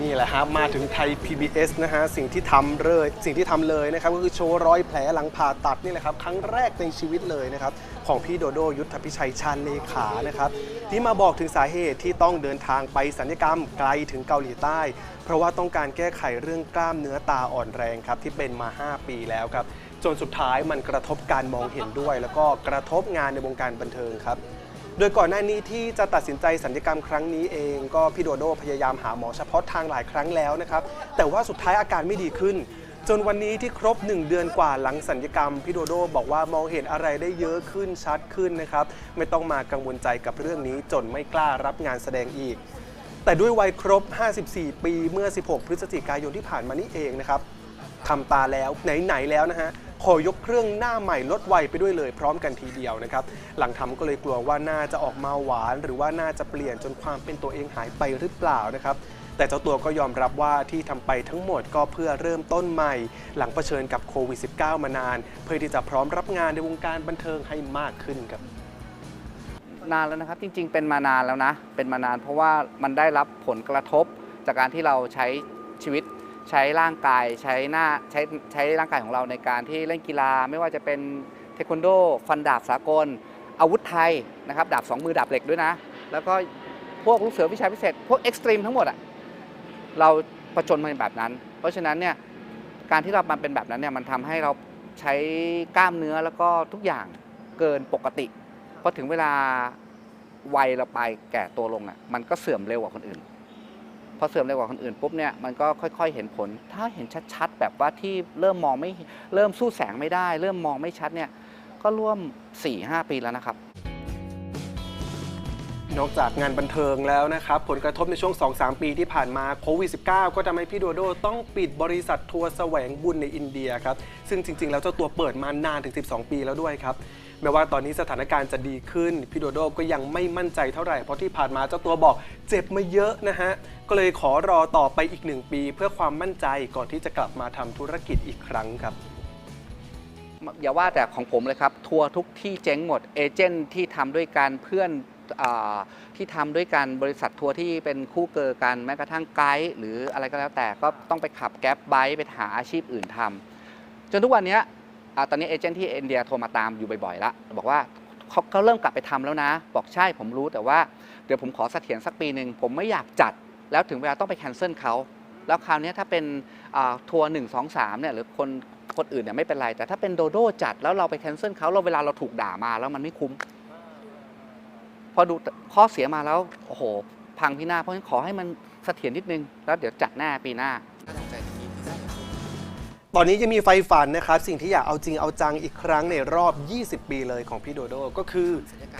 นี่แหละครับมาถึงไทย PBS นะฮะสิ่งที่ทำเลยสิ่งที่ทำเลยนะครับก็คือโชว์รอยแผลหลังผ่าตัดนี่แหละครับครั้งแรกในชีวิตเลยนะครับของพี่โดโดยุทธพิชัยชาญเลขานะครับที่มาบอกถึงสาเหตุที่ต้องเดินทางไปสัญญกรรมไกลถึงเกาหลีใต้ เพราะว่าต้องการแก้ไขเรื่องกล้ามเนื้อตาอ่อนแรงครับที่เป็นมา 5 ปีแล้วครับจนสุดท้ายมันกระทบการมองเห็นด้วย แล้วก็กระทบงานในวงการบันเทิงครับ โดยก่อนหน้านี้ที่จะตัดสินใจสัญญกรรมครั้งนี้เอง ก็พี่โดโดพยายามหาหมอเฉพาะทางหลายครั้งแล้วนะครับแต่ว่าสุดท้ายอาการไม่ดีขึ้น จนวันนี้ที่ครบ 1 เดือนกว่าหลังสัญญกรรมพี่โดโดบอกว่ามองเห็นอะไรได้เยอะขึ้นชัดขึ้นนะครับไม่ต้องมากังวลใจกับเรื่องนี้จนไม่กล้ารับงานแสดงอีก แต่ด้วยวัยครบ 54 ปีเมื่อ 16 พฤศจิกายนที่ผ่านมานี่เองนะครับทำตาแล้วไหนๆแล้วนะฮะ ขอยกเครื่องหน้าใหม่ลดไวไปด้วยเลยพร้อมกันทีเดียวนะครับ หลังทำก็เลยกลัวว่าหน้าจะออกมาหวาน หรือว่าหน้าจะเปลี่ยนจนความเป็นตัวเองหายไปหรือเปล่านะครับแต่เจ้าตัวก็ยอมรับว่าที่ทำไปทั้งหมดก็เพื่อเริ่มต้นใหม่ หลังเผชิญกับโควิด -19 มานาน เพื่อที่จะพร้อมรับงานในวงการบันเทิงให้มากขึ้นครับนานแล้วนะครับจริง ๆ เป็นมานานแล้วนะ เป็นมานานเพราะว่ามันได้รับผลกระทบจากการที่เราใช้ชีวิต ใช้ร่างกายใช้หน้าใช้ใช้ร่างกายของเราในการที่เล่นกีฬา ไม่ว่าจะเป็นเทควันโดฟันดาบสากล อาวุธไทยนะครับดาบสองมือดาบเหล็กด้วยนะ แล้วก็พวกลูกเสือวิชาพิเศษ พวกเอ็กซ์ตรีมทั้งหมดอะเราประจนมาเป็นแบบนั้น เพราะฉะนั้นเนี่ยการที่เรามาเป็นแบบนั้นเนี่ยมันทำให้เราใช้กล้ามเนื้อแล้วก็ทุกอย่างเกินปกติพอถึงเวลาวัยเราไปแก่ตัวลงอะมันก็เสื่อมเร็วกว่าคนอื่น อเสื่อมเร็วกว่าคนอื่นปุ๊บเนี่ยมันก็ค่อยๆเห็นผล ถ้าเห็นชัดๆ แบบว่าที่เริ่มมองไม่เริ่มสู้แสงไม่ได้ เริ่มมองไม่ชัดเนี่ยก็ร่วม4-5ปีแล้วนะครับ นอกจากงานบันเทิงแล้วนะครับ ผลกระทบในช่วง 2-3 ปีที่ผ่านมาโควิด -19 ก็ทำให้พี่โดโดต้องปิดบริษัททัวร์แสวงบุญในอินเดียครับ ซึ่งจริง ๆ แล้วเจ้าตัวเปิดมานานถึง 12 ปีแล้วด้วยครับแม้ว่าตอนนี้สถานการณ์จะดีขึ้น พี่โดโดก็ยังไม่มั่นใจเท่าไหร่ เพราะที่ผ่านมาเจ้าตัวบอกเจ็บมาเยอะนะฮะ ก็เลยขอรอต่อไปอีกหนึ่งปี เพื่อความมั่นใจก่อนที่จะกลับมาทำธุรกิจอีกครั้งครับอย่าว่าแต่ของผมเลยครับ ทัวร์ทุกที่เจ๊งหมดเอเจนต์ที่ทำด้วยกันเพื่อน ที่ทำด้วยกันบริษัททัวร์ที่เป็นคู่เกอกันแม้กระทั่งไกด์หรืออะไรก็แล้วแต่ก็ต้องไปขับแก๊ปไบค์ไปหาอาชีพอื่นทำจนทุกวันนี้ตอนนี้เอเจนต์ที่อินเดียโทรมาตามอยู่บ่อยๆแล้วบอกว่าเขาเขาเริ่มกลับไปทำแล้วนะ บอกใช่ผมรู้แต่ว่าเดี๋ยวผมขอเสถียรสักปีหนึ่งผมไม่อยากจัด แล้วถึงเวลาต้องไปแคนเซิลเขาแล้วคราวนี้ถ้าเป็นทัวร์หนึ่งสองสามเนี่ยหรือคนคนอื่นเนี่ยไม่เป็นไร แต่ถ้าเป็นโดโดจัดแล้วเราไปแคนเซิลเขาเราเวลาเราถูกด่ามาแล้วมันไม่คุ้ม พอดูข้อเสียมาแล้วโอ้โห พังพินาศเพราะฉะนั้นขอให้มันเสถียรนิดนึง แล้วเดี๋ยวจัดหน้าปีหน้า ตอนนี้ยังมีไฟฝันนะครับ สิ่งที่อยากเอาจริงเอาจังอีกครั้งในรอบ 20 ปีเลยของพี่โดโดก็คือ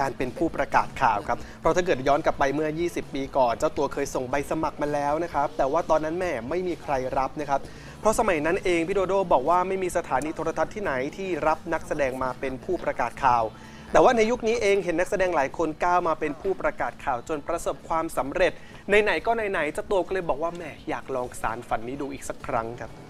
การเป็นผู้ประกาศข่าวครับ เพราะถ้าเกิดย้อนกลับไปเมื่อ 20 ปีก่อน เจ้าตัวเคยส่งใบสมัครมาแล้วนะครับ แต่ว่าตอนนั้นแม่ไม่มีใครรับนะครับเพราะสมัยนั้นเองพี่โดโดบอกว่าไม่มีสถานีโทรทัศน์ที่ไหนที่รับนักแสดงมาเป็นผู้ประกาศข่าว แต่ว่าในยุคนี้เองเห็นนักแสดงหลายคนก้าวมาเป็นผู้ประกาศข่าวจนประสบความสำเร็จ ในไหนๆก็ไหนๆเจ้าตัวก็เลยบอกว่าแหมอยากลองสารฝันนี้ดูอีกสักครั้งครับ